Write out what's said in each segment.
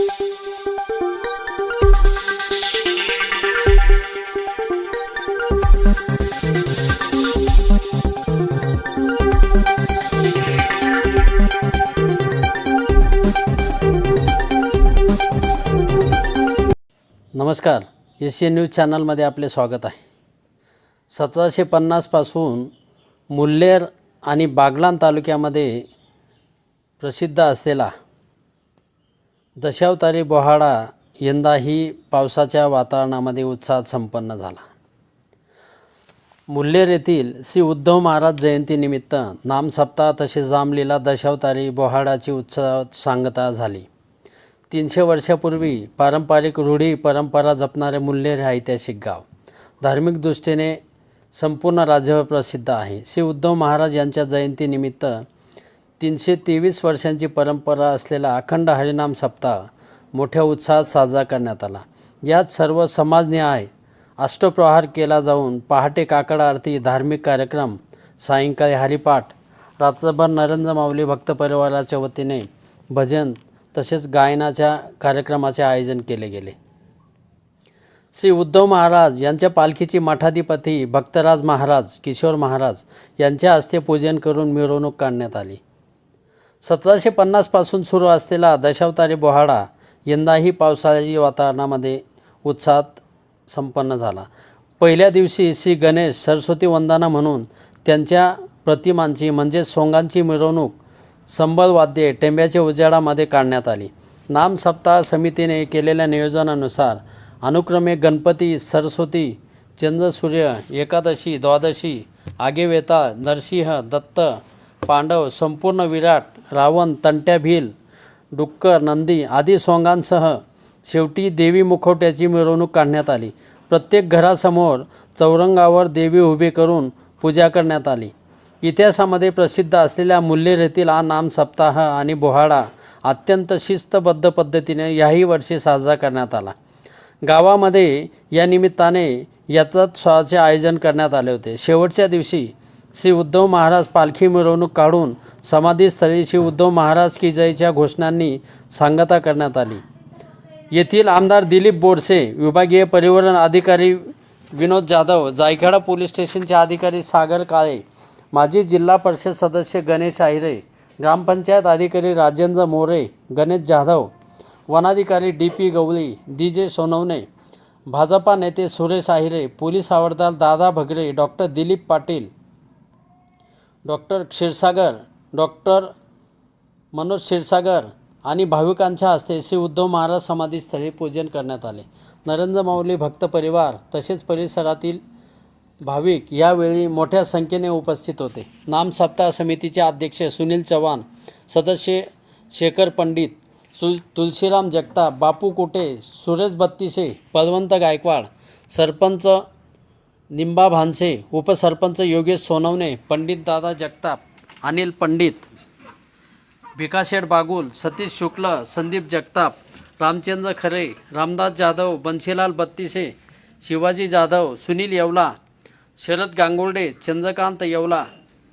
नमस्कार. Asian news चॅनलमध्ये आपले स्वागत आहे. सतराशे पन्नासपासून मुल्लेर आणि बागलान तालुक्यामध्ये प्रसिद्ध असलेला दशावतारी बोहाडा यंदाही पावसाच्या वातावरणामध्ये उत्साहात संपन्न झाला. मुल्लेर येथील श्री उद्धव महाराज जयंतीनिमित्त नामसप्ताह तसेच रामलीला दशावतारी बोहाडाची उत्सवात सांगता झाली. तीनशे वर्षापूर्वी पारंपरिक रूढी परंपरा जपणारे मुल्लेर हे ऐतिहासिक गाव. धार्मिक दृष्टीने संपूर्ण राज्यभर प्रसिद्ध आहे. श्री उद्धव महाराज यांच्या जयंतीनिमित्त तीनशे तेवीस वर्षांची परंपरा असलेला अखंड हरिनाम सप्ताह मोठ्या उत्साहात साजरा करण्यात आला. यात सर्व समाजन्याय अष्टप्रहार केला जाऊन पहाटे काकड आरती धार्मिक कार्यक्रम सायंकाळी हरिपाठ रात्रभर नरेंद्र माऊली भक्त परिवाराच्या वतीने भजन तसेच गायनाच्या कार्यक्रमाचे आयोजन केले गेले. श्री उद्धव महाराज यांच्या पालखीची मठाधिपती भक्तराज महाराज किशोर महाराज यांच्या हस्ते पूजन करून मिरवणूक काढण्यात आली. सतराशे पन्नासपासून सुरू असलेला दशावतारी बोहाडा यंदाही पावसाळ्याच्या वातावरणामध्ये उत्साहात संपन्न झाला. पहिल्या दिवशी श्री गणेश सरस्वती वंदना म्हणून त्यांच्या प्रतिमांची म्हणजे सोंगांची मिरवणूक संबल वाद्ये टेंब्याच्या उजेडामध्ये काढण्यात आली. नाम सप्ताह समितीने केलेल्या नियोजनानुसार अनुक्रमे गणपती सरस्वती चंद्रसूर्य एकादशी द्वादशी आगेवेता नरसिंह दत्त पांडव संपूर्ण विराट रावण तंट्या भील डुक्कर नंदी आदी सोंगांसह शेवटी देवी मुखवट्याची मिरवणूक काढण्यात आली. प्रत्येक घरासमोर चौरंगावर देवी उभी करून पूजा करण्यात आली. इतिहासामध्ये प्रसिद्ध असलेल्या मूल्यरेतील येथील हा नाम सप्ताह आणि बोहाडा अत्यंत शिस्तबद्ध पद्धतीने याही वर्षी साजरा करण्यात आला. गावामध्ये या निमित्ताने यात्रोत्सवाचे आयोजन करण्यात आले होते. शेवटच्या दिवशी श्री उद्धव महाराज पालखी मिरवणूक काढून समाधीस्थळी श्री उद्धव महाराज की जयच्या घोषणांनी सांगता करण्यात आली. येथील आमदार दिलीप बोरसे विभागीय परिवहन अधिकारी विनोद जाधव जायखेडा पोलीस स्टेशनचे अधिकारी सागर काळे माजी जिल्हा परिषद सदस्य गणेश आहिरे ग्रामपंचायत अधिकारी राजेंद्र मोरे गणेश जाधव वनाधिकारी D P Gawali D J Sonawane Bhajpa नेते सुरेश आहिरे पोलीस हवालदार Dada Bhagare doctor Dilip Patil doctor Kshirsagar doctor Manoj Kshirsagar आणि भाविकांच्या हस्ते श्री उद्धव महाराज समाधीस्थळी पूजन करण्यात आले. नरेंद्र माऊली भक्त परिवार तसेच परिसरातील भाविक यावेळी मोठ्या संख्येने उपस्थित होते. नाम सप्ताह समितीचे अध्यक्ष सुनील चव्हाण सदस्य शेखर पंडित सु तुलसीराम जगताप बापू कुटे सुरेश बत्तीसे बलवंत गायकवाड सरपंच निंबा भानसे उपसरपंच योगेश सोनवणे पंडित दादा जगताप अनिल पंडित भिकाशेठ बागुल सतीश शुक्ल संदीप जगताप रामचंद्र खरे रामदास जाधव बन्शीलाल बत्तीसे शिवाजी जाधव सुनील येवला शरद गांगुर्डे चंद्रकांत येवला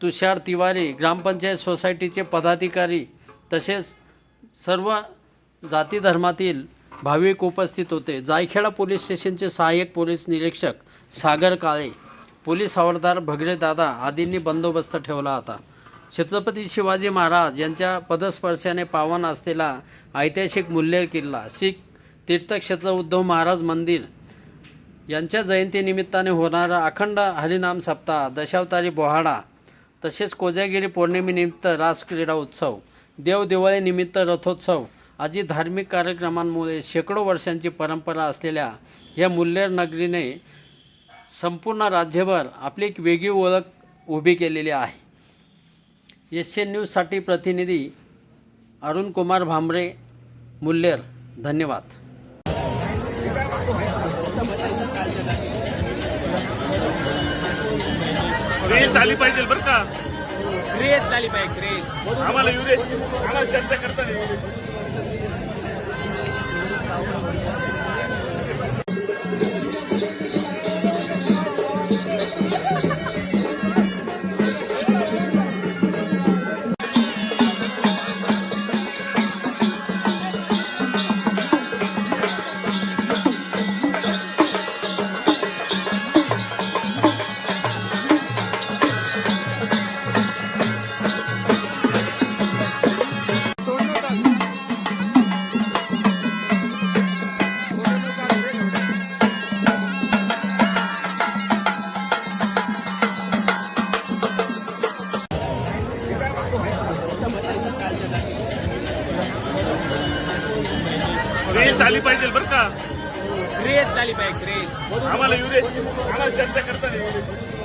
तुषार तिवारी ग्रामपंचायत सोसायटीचे पदाधिकारी तसेच सर्व जाती धर्मातील भाविक उपस्थित होते. जायखेडा पोलीस स्टेशनचे सहाय्यक पोलीस निरीक्षक सागर काळे पोलीस हवालदार भगरे दादा आदींनी बंदोबस्त ठेवला होता. छत्रपती शिवाजी महाराज यांच्या पदस्पर्शाने पावन असलेला ऐतिहासिक मुल्लेर किल्ला शीख तीर्थक्षेत्र उद्धव महाराज मंदिर यांच्या जयंतीनिमित्ताने होणारा अखंड हरिनाम सप्ताह दशावतारी बोहाडा तसेच कोजागिरी पौर्णिमेनिमित्त रास क्रीडा उत्सव देव दिवाळीनिमित्त रथोत्सव आदी धार्मिक कार्यक्रमांमुळे शेकडो वर्षांची परंपरा असलेल्या या मुल्लेर नगरीने संपूर्ण राज्यभर आपली एक वेगळी ओळख उभी केलेली आहे. एस एन न्यूजसाठी प्रतिनिधी अरुण कुमार भांबरे मुल्लेर. धन्यवाद. क्रेज आली पाहिजे बरं का? क्रेज झाली पाहिजे क्रेज आम्हाला युरे आम्हाला चर्चा करता क्रेज आली पाहिजे बरं का. क्रेज झाली पाहिजे क्रेज आम्हाला युरे आम्हाला चर्चा करता नाही